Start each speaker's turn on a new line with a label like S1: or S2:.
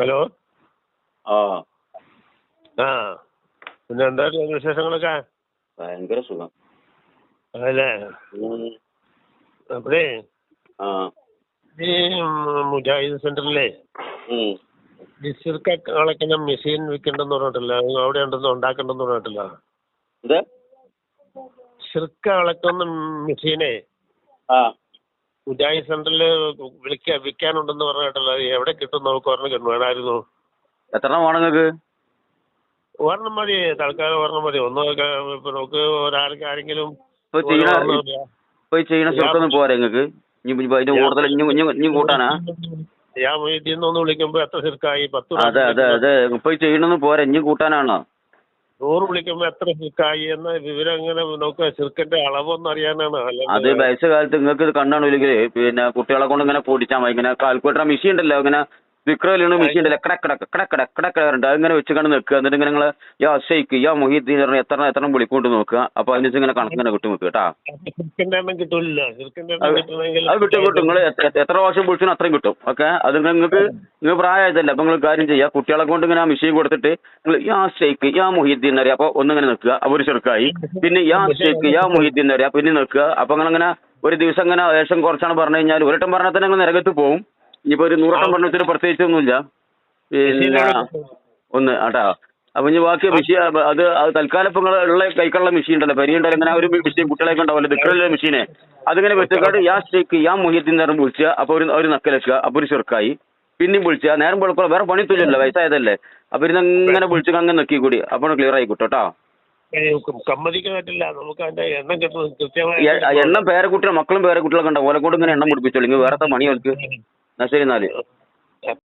S1: Hello?
S2: ആ.
S1: ആ. പിന്നെ എന്തായിരുന്നു വിശേഷങ്ങളൊക്കെ?
S2: ഭയങ്കര സുഖം.
S1: അതല്ലേ അപ്പഴേ?
S2: ആ.
S1: ഈ മുജാഹിദ് സെന്ററിലെ?
S2: ഉം.
S1: ഈ സിർക്ക കളക്കുന്ന മെഷീൻ വിൽക്കണ്ടെന്ന് പറഞ്ഞിട്ടില്ല. അവിടെ ഉണ്ടെന്ന് ഉണ്ടാക്കണ്ടെന്ന് പറഞ്ഞിട്ടില്ല. സിർക്ക അളക്കുന്ന മെഷീനെ?
S2: ആ
S1: സെന്ററിൽ വിളിക്ക വിൽക്കാനുണ്ടെന്ന് പറഞ്ഞിട്ടല്ല അത് എവിടെ കിട്ടും നമുക്ക് ഒരെണ്ണം കിട്ടും വേണമായിരുന്നു.
S2: എത്ര വേണം നിങ്ങൾക്ക്?
S1: ഒരെണ്ണം മതി. തൽക്കാലം ഒരെണ്ണം മതി. ഒന്ന് ഇപ്പൊ നമുക്ക് ഒരാൾക്ക് ആരെങ്കിലും
S2: ഇപ്പൊ ചെയ്യണ ഇപ്പൊ ചെയ്യണ ചെറുക്കൊന്നും പോരെ നിങ്ങൾക്ക്? കൂടുതൽ ഇനി കൂട്ടാനാ?
S1: ഞാൻ വീട്ടിൽ നിന്ന് ഒന്ന് വിളിക്കുമ്പോ എത്ര ചെറുക്കായി പത്ത്
S2: അതെ അതെ അതെ. ഇപ്പൊ ചെയ്യണമെന്ന് പോരെ. ഇനി കൂട്ടാനാണോ?
S1: നൂറ് വിളിക്കുമ്പോ എത്ര സിർക്കായി എന്ന വിവരം എങ്ങനെ നോക്കുക സിർക്കിന്റെ അളവൊന്നും അറിയാനാണ്.
S2: അത്
S1: വയസ്സുകാലത്ത്
S2: വയസ്സ് കാലത്ത് നിങ്ങൾക്ക് കണ്ണാണ് കണ്ണാണില്ലെങ്കിൽ പിന്നെ കുട്ടികളെ കൊണ്ട് ഇങ്ങനെ പൊടിച്ചാൽ മതി. ഇങ്ങനെ കാൽക്കുലേറ്റർ മെഷീൻ ഉണ്ടല്ലോ ഇങ്ങനെ വിക്രയിലുള്ള മെഷീൻ ഉണ്ടല്ലോ കട കട കട കട കട കട ഉണ്ട് അതിങ്ങനെ വെച്ച് കണ്ട് നിൽക്കുക. എന്നിട്ട് ഇങ്ങനെ നിങ്ങൾ യാ ഷെയ്ക്ക് യാ മൊഹീദ്ദീൻ പറഞ്ഞ എത്ര എത്ര വിളിക്കൊണ്ട് നോക്കുക. അപ്പൊ അതിന് ഇങ്ങനെ കണക്കിങ്ങനെ കിട്ടും. നോക്കുക കേട്ടാ അത് കിട്ടും കിട്ടും. നിങ്ങൾ എത്ര പ്രാവശ്യം വിളിച്ചു അത്രയും കിട്ടും. ഓക്കെ? അത് നിങ്ങൾക്ക് നിങ്ങൾ പ്രായമായതല്ല. അപ്പൊ നിങ്ങൾ കാര്യം ചെയ്യുക കുട്ടികളെ കൊണ്ട് ഇങ്ങനെ ആ മെഷീൻ കൊടുത്തിട്ട് നിങ്ങൾ യാ ഷെയ്ക്ക് യാ മൊഹീദ്ദീൻ അറിയാം അപ്പൊ ഒന്നിങ്ങനെ നിൽക്കുക. അപ്പൊ ഒരു ചെറുക്കായി. പിന്നെ യാ ഷെയ്ക്ക് യാ മൊഹീദ്ദീൻ അറിയാം പിന്നെ നിൽക്കുക. അപ്പൊ നിങ്ങളിങ്ങനെ ഒരു ദിവസം ഇങ്ങനെ വേഷം കുറച്ചാണ് പറഞ്ഞു കഴിഞ്ഞാൽ ഒരു വട്ടം പറഞ്ഞാൽ തന്നെ നിങ്ങൾ നിരകത്ത് പോകും ഇനിയിപ്പോ ഒരു നൂറട്ടം പഠനത്തിന് പ്രത്യേകിച്ചൊന്നുമില്ല. പിന്നെ ഒന്ന് ആട്ടാ. അപ്പൊ ഇനി ബാക്കി മെഷീൻ അത് തൽക്കാലം ഇപ്പൊ ഉള്ള കൈക്കുള്ള മെഷീൻ ഉണ്ടല്ലോ. പരിയുണ്ടല്ലോ ഇങ്ങനെ ഒരു മെഷീൻ കുട്ടികളെ ഉണ്ടാവല്ലോ ദിക്കറുള്ള മെഷീനെ. അതിങ്ങനെ വെച്ചക്കാട് യാ സ്റ്റേക്ക് യാ മൊഹീദ്ദീൻ നേരം വിളിക്കുക അപ്പൊ ഒരു ഒരു നക്കലക്കുക അപ്പൊ ഒരു ചെറുക്കായി. പിന്നെയും വിളിച്ച നേരം വെളുക്കുക വേറെ പണി തുല്യല്ലോ വയസ്സായതല്ലേ. അപ്പൊ ഇരുന്ന് അങ്ങനെ വിളിച്ചു അങ്ങനെ നോക്കി കൂടി. അപ്പൊ ക്ലിയർ ആയി കിട്ടോ
S1: സമ്മതിക്കാൻ പറ്റില്ല. നമുക്ക് അതിന്റെ എണ്ണം കിട്ടുന്നത് കൃത്യമായി
S2: എണ്ണം മക്കളും പേരക്കുട്ടികളൊക്കെ ഉണ്ടാവും. ഓലെ കൊണ്ട് ഇങ്ങനെ എണ്ണം പിടിപ്പിച്ചോളൂ. വേറെ പണി അവർക്ക് എന്നാ ശരി